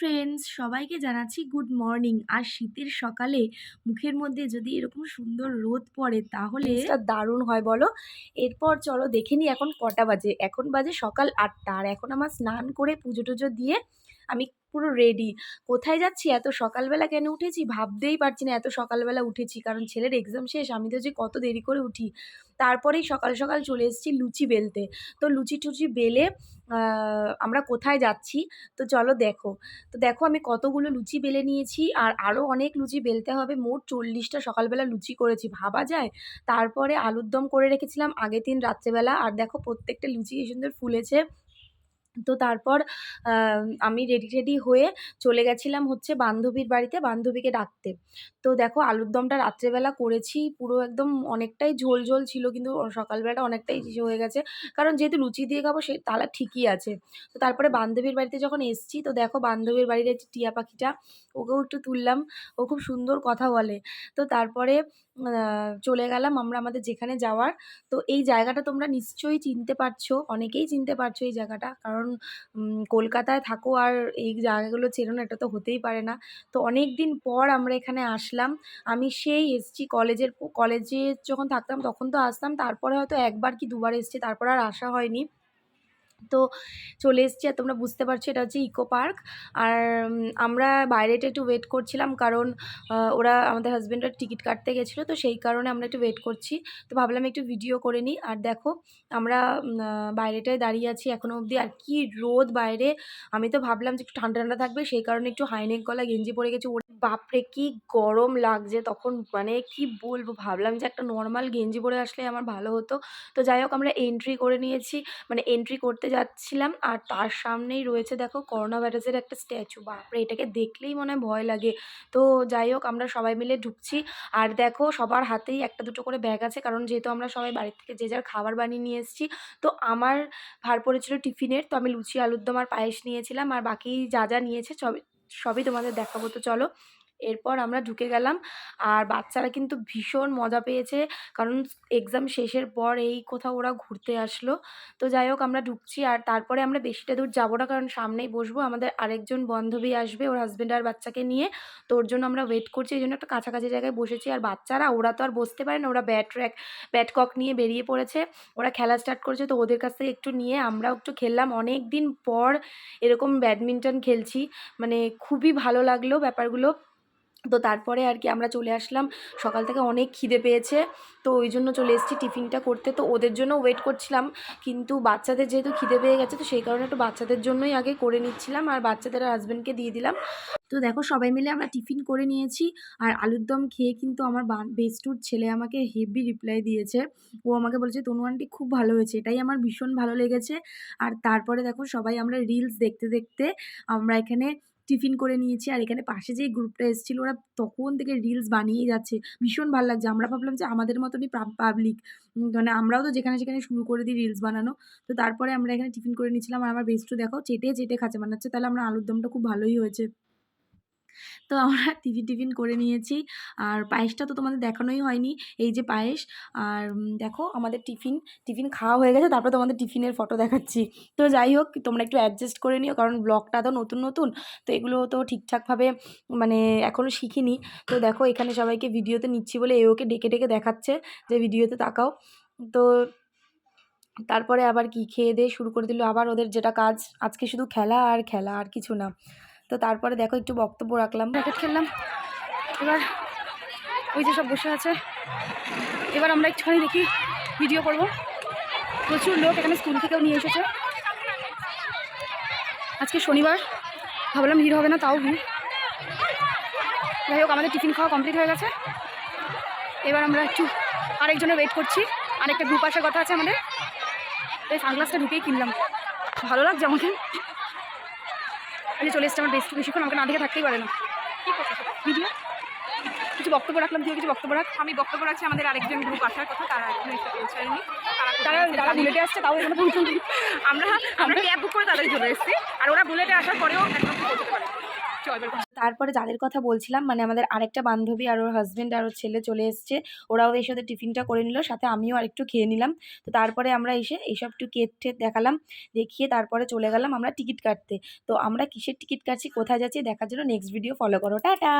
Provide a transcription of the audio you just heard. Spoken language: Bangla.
ফ্রেন্ডস সবাইকে জানাচ্ছি গুড মর্নিং আর শীতের সকালে মুখের মধ্যে যদি এরকম সুন্দর রোদ পড়ে তাহলে দারুণ হয় বলো। এরপর চলো দেখে নিই এখন কটা বাজে। এখন বাজে সকাল আটটা। আর এখন আমার স্নান করে পুজো টুজো দিয়ে আমি পুরো রেডি কোথায় যাচ্ছি? এত সকালবেলা কেন উঠেছি? ভাবতেই পারছি না এত সকালবেলা উঠেছি। কারণ ছেলের এক্সাম শেষ, আমি তো যে কত দেরি করে উঠি। তারপরেই সকাল সকাল চলে এসেছি লুচি বেলতে। তো লুচি টুচি বেলে আমরা কোথায় যাচ্ছি? তো চলো দেখো। তো দেখো আমি কতগুলো লুচি বেলে নিয়েছি আর আরও অনেক লুচি বেলতে হবে। মোট চল্লিশটা সকালবেলা লুচি করেছি, ভাবা যায়? তারপরে আলুর দম করে রেখেছিলাম আগের দিন রাত্রেবেলা। আর দেখো প্রত্যেকটা লুচি কি সুন্দর ফুলেছে। তো তারপর আমি রেডি টেডি হয়ে চলে গেছিলাম হচ্ছে বান্ধবীর বাড়িতে, বান্ধবীকে ডাকতে। তো দেখো, আলুর দমটা রাত্রেবেলা করেছি, পুরো একদম অনেকটাই ঝোল ঝোল ছিল, কিন্তু সকালবেলাটা অনেকটাই হয়ে গেছে। কারণ যেহেতু লুচি দিয়ে খাব, সে তাহলে ঠিকই আছে। তো তারপরে বান্ধবীর বাড়িতে যখন এসছি, তো দেখো, বান্ধবীর বাড়ির যে টিয়া পাখিটা, ওকেও একটু তুললাম। ও খুব সুন্দর কথা বলে। তো তারপরে চলে গেলাম আমরা আমাদের যেখানে যাওয়ার। তো এই জায়গাটা তোমরা নিশ্চয়ই চিনতে পারছ, অনেকেই চিনতে পারছ এই জায়গাটা। কারণ উম, কলকাতায় থাকো আর এই জায়গাগুলো চেনো না এটা তো হতেই পারে না। তো অনেক দিন পর আমরা এখানে আসলাম। আমি সেই এসছি কলেজের কলেজে যখন থাকতাম তখন তো আসতাম তারপরে হয়তো একবার কি দুবার এসছি তারপর আর আসা হয়নি। তো চলে এসেছি আর তোমরা বুঝতে পারছ এটা হচ্ছে ইকো পার্ক আর আমরা বাইরেটা একটু ওয়েট করছিলাম কারণ ওরা আমাদের হাজব্যান্ডরা টিকিট কাটতে গেছিল তো সেই কারণে আমরা একটু ওয়েট করছি। তো ভাবলাম একটু ভিডিও করে নিই। আর দেখো, আমরা বাইরেটায় দাঁড়িয়ে আছি এখনও অবধি। আর কি রোদ বাইরে। আমি তো ভাবলাম যে একটু ঠান্ডা ঠান্ডা থাকবে, সেই কারণে একটু হাইনেক গলা গেঞ্জি পরে গেছি। ওরে বাপরে, কি গরম লাগছে তখন। মানে কি বলব, ভাবলাম যে একটা নর্মাল গেঞ্জি পরে আসলে আমার ভালো হতো। তো যাই হোক, আমরা এন্ট্রি করে নিয়েছি। মানে এন্ট্রি করতে যাচ্ছিলাম আর তার সামনেই রয়েছে দেখো করোনা ভাইরাসের একটা স্ট্যাচু। বাপরে, এটাকে দেখলেই মনে হয় ভয় লাগে। তো যাই হোক, আমরা সবাই মিলে ঢুকছি। আর দেখো, সবার হাতেই একটা দুটো করে ব্যাগ আছে, কারণ যেহেতু আমরা সবাই বাড়ির থেকে যে যার খাবার বানিয়ে নিয়ে এসেছি, তো আমার ভার পড়েছিল টিফিনের, তো আমি লুচি আলুর দম আর পায়েস নিয়েছিলাম। আর বাকি যা যা নিয়েছে সবই সবই তোমাদের দেখাবো। তো চলো। এরপর আমরা ঢুকে গেলাম। আর বাচ্চারা কিন্তু ভীষণ মজা পেয়েছে। কারণ এক্সাম শেষের পর এই কোথাও ওরা ঘুরতে আসলো। তো যাই হোক, আমরা ঢুকছি আর তারপরে আমরা বেশিটা দূর যাব না, কারণ সামনেই বসবো। আমাদের আরেকজন বান্ধবী আসবে ওর হাজব্যান্ড আর বাচ্চাকে নিয়ে। তো ওর জন্য আমরা ওয়েট করছি, এই জন্য একটা কাছাকাছি জায়গায় বসেছি। আর বাচ্চারা, ওরা তো আর বসতে পারে না। ওরা ব্যাট র্যাক ব্যাট কক নিয়ে বেরিয়ে পড়েছে। ওরা খেলা স্টার্ট করেছে। তো ওদের কাছ থেকে একটু নিয়ে আমরাও একটু খেললাম। অনেক দিন পর এরকম ব্যাডমিন্টন খেলছি। মানে খুবই ভালো লাগল ব্যাপারগুলো। তো তারপরে আর কি আমরা চলে আসলাম। সকাল থেকে অনেক খিদে পেয়েছে। তো ওই জন্য চলে এসেছি টিফিনটা করতে। তো ওদের জন্য ওয়েট করছিলাম। কিন্তু বাচ্চাদের যেহেতু খিদে পেয়ে গেছে, তো সেই কারণে একটু বাচ্চাদের জন্যই আগে করে নিচ্ছিলাম। আর বাচ্চাদের হাজব্যান্ডকে দিয়ে দিলাম। তো দেখো সবাই মিলে আমরা টিফিন করে নিয়েছি। আর আলুর দম খেয়ে কিন্তু আমার বেস্টুর ছেলে আমাকে হেভি রিপ্লাই দিয়েছে। ও আমাকে বলেছে, তনু আন্টি খুব ভালো হয়েছে। এটাই আমার ভীষণ ভালো লেগেছে। আর তারপরে দেখো সবাই আমরা রিলস দেখতে দেখতে আমরা এখানে টিফিন করে নিয়েছি। আর এখানে পাশে যে গ্রুপটা এসেছিল, ওরা তখন থেকে রিলস বানিয়ে যাচ্ছে। ভীষণ ভালো লাগছে। আমরা ভাবলাম যে আমাদের মতনই পাবলিক মানে আমরাও তো যেখানে সেখানে শুরু করে দিই রিলস বানানো। তো তারপরে আমরা এখানে টিফিন করে নিয়েছিলাম। আর আমার বেস্টু দেখো, চেটে চেটে খাচ্ছে। বানাচ্ছে হচ্ছে তাহলে আমরা আলুর দমটা খুব ভালোই হয়েছে। তো আমরা টিফিন টিফিন করে নিয়েছি। আর পায়েসটা তো তোমাদের দেখানোই হয়নি। এই যে পায়েস, আর দেখো আমাদের টিফিন টিফিন খাওয়া হয়ে গেছে। তারপর তোমাদের টিফিনের ফটো দেখাচ্ছি। তো যাই হোক, তোমরা একটু অ্যাডজাস্ট করে নিও, কারণ ব্লগটা তো নতুন নতুন। তো এগুলো তো ঠিকঠাকভাবে মানে এখনও শিখিনি। তো দেখো, এখানে সবাইকে ভিডিওতে নিচ্ছি বলে এ ওকে ডেকে ডেকে দেখাচ্ছে যে ভিডিওতে তাকাও। তো তারপরে আবার কি খেয়ে দিয়ে শুরু করে দিল? আবার ওদের যেটা কাজ, আজকে শুধু খেলা আর খেলা, আর কিছু না। তো তারপরে দেখো একটু বক্তব্য রাখলাম। র্যাকেট খেললাম। এবার ওই যে সব বসে আছে। এবার আমরা একটুখানি দেখি ভিডিও করব। প্রচুর লোক এখানে স্কুল থেকেও নিয়ে এসেছে। আজকে শনিবার। ভাবলাম ভিড় হবে না, তাও ভিড়। যাই হোক, আমাদের টিফিন খাওয়া কমপ্লিট হয়ে গেছে। এবার আমরা একটু আরেকজনের ওয়েট করছি। আরেকটা গ্রুপ আসার কথা আছে আমাদের। এই সানগ্লাসটা ঢুকেই কিনলাম। ভালো লাগছে আমাকে। আমি চলে এসেছি আমার বেশ বেশিক্ষণ আমাকে না দেখে থাকতেই পারে না। কি করছ ভিডিও কিছু বক্তব্য রাখলাম তুই কিছু বক্তব্য রাখ। আমি বক্তব্য রাখছি আমাদের আরেকজন গ্রুপ আসার কথা তারা এখনও এসে পৌঁছায়নি। তারা তারা বুলেটে আসছে তাও এখানে পৌঁছানো আমরা আমরা ক্যাব বুক করে তাদের চলে এসেছি আর ওরা বুলেটে আসার পরেও একদম পৌঁছতে পারে। চল তারপরে যাদের কথা বলছিলাম মানে আমাদের আরেকটা বান্ধবী আর ওর হাজব্যান্ড আর ওর ছেলে চলে এসছে, ওরাও এসে ওদের টিফিনটা করে নিল, সাথে আমিও আরেকটু খেয়ে নিলাম। তো তারপরে আমরা এসে এইসব একটু কেট ঠেট দেখালাম, দেখিয়ে তারপরে চলে গেলাম আমরা টিকিট কাটতে। তো আমরা কিসের টিকিট কাটছি, কোথায় যাচ্ছি, দেখার জন্য নেক্সট ভিডিও ফলো করো। টাটা!